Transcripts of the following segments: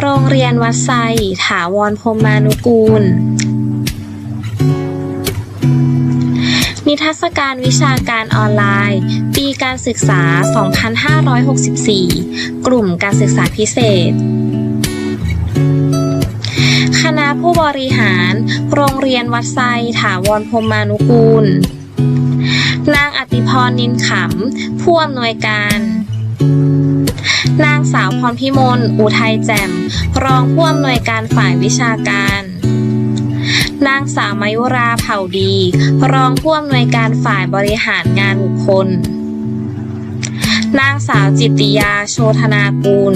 โรงเรียนวัดไซถาวรพรมานุกูล นิทรรศการวิชาการออนไลน์ ปีการศึกษา 2564 กลุ่มการศึกษาพิเศษ คณะผู้บริหาร โรงเรียนวัดไซถาวรพรมานุกูล นางอติพรนินขำ ผู้อำนวยการ นางสาวพรพิมล อุทัยแจ่ม รองผู้อำนวยการฝ่ายวิชาการ นางสาวมายุราเผ่าดี รองผู้อำนวยการฝ่ายบริหารงานบุคคล นางสาวจิตติยาโชธนากูล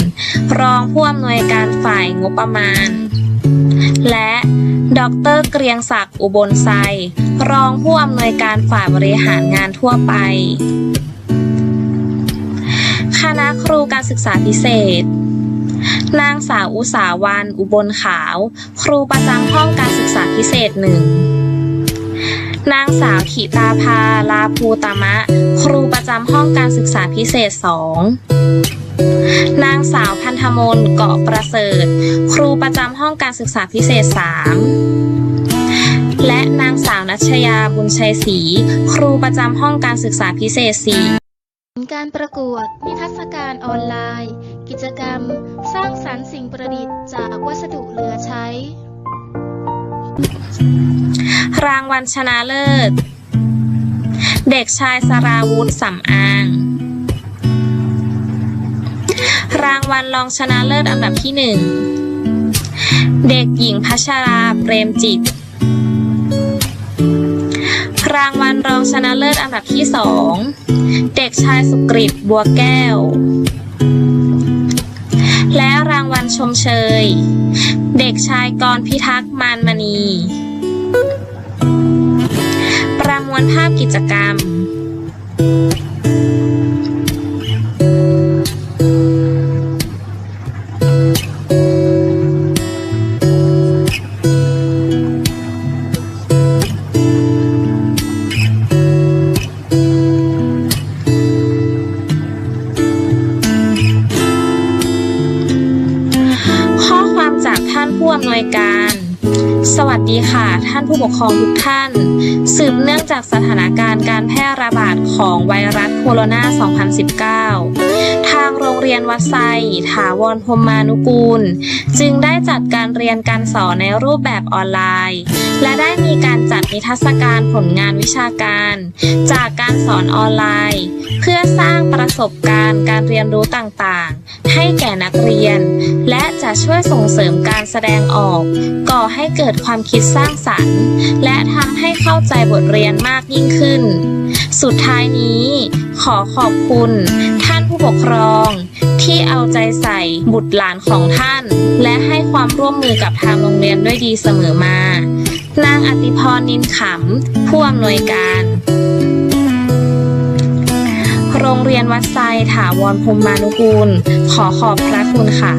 รองผู้อำนวยการฝ่ายงบประมาณ และดรเกรียงศักดิ์อุบลไซรองผู้อำนวยการฝ่ายบริหารงานทั่วไป คณะครูการศึกษาพิเศษ นางสาวอุสาวันอุบลขาว ครูประจำห้องการศึกษาพิเศษหนึ่งนางสาวถิตาภาลาภูตามะ ครูประจำห้องการศึกษาพิเศษสองนางสาวพันธมนเกาะประเสริฐ ครูประจำห้องการศึกษาพิเศษสามและนางสาวนัชยาบุญชัยศรี ครูประจำห้องการศึกษาพิเศษสี่ การประกวด นิทรรศการออนไลน์ กิจกรรม สร้างสรรค์สิ่งประดิษฐ์จากวัสดุเหลือใช้ รางวัลชนะเลิศ เด็กชายสราวุธสำอาง รางวัลรองชนะเลิศอันดับที่หนึ่ง เด็กหญิงพัชราเปรมจิต รางวัลรองชนะเลิศอันดับที่สอง เด็กชายสุกริตบัวแก้ว และรางวัลชมเชย เด็กชายกรพิทักษ์มานมณี ประมวลภาพกิจกรรม วยการ สวัสดีค่ะ ท่านผู้ปกครองทุกท่าน สืบเนื่องจากสถานการณ์การแพร่ระบาดของไวรัสโคโรนา 2019 ทางโรงเรียนวัดไซถาวรพมานุกูล จึงได้จัดการเรียนการสอนในรูปแบบออนไลน์ และได้มีการจัดนิทรรศการผลงานวิชาการ จากการสอนออนไลน์ เพื่อสร้างประสบการณ์การเรียนรู้ต่างๆ ให้แก่นักเรียน และ จะช่วยส่งเสริมการแสดงออก ก่อให้เกิดความคิดสร้างสรรค์ และทำให้เข้าใจบทเรียนมากยิ่งขึ้น สุดท้ายนี้ ขอขอบคุณ ท่านผู้ปกครอง ที่เอาใจใส่บุตรหลานของท่าน และให้ความร่วมมือกับทางโรงเรียนด้วยดีเสมอมานางอติพรนินขำผู้อำนวยการ โรงเรียนวัดไซถาวรพรหมานุกูล ขอขอบพระคุณค่ะ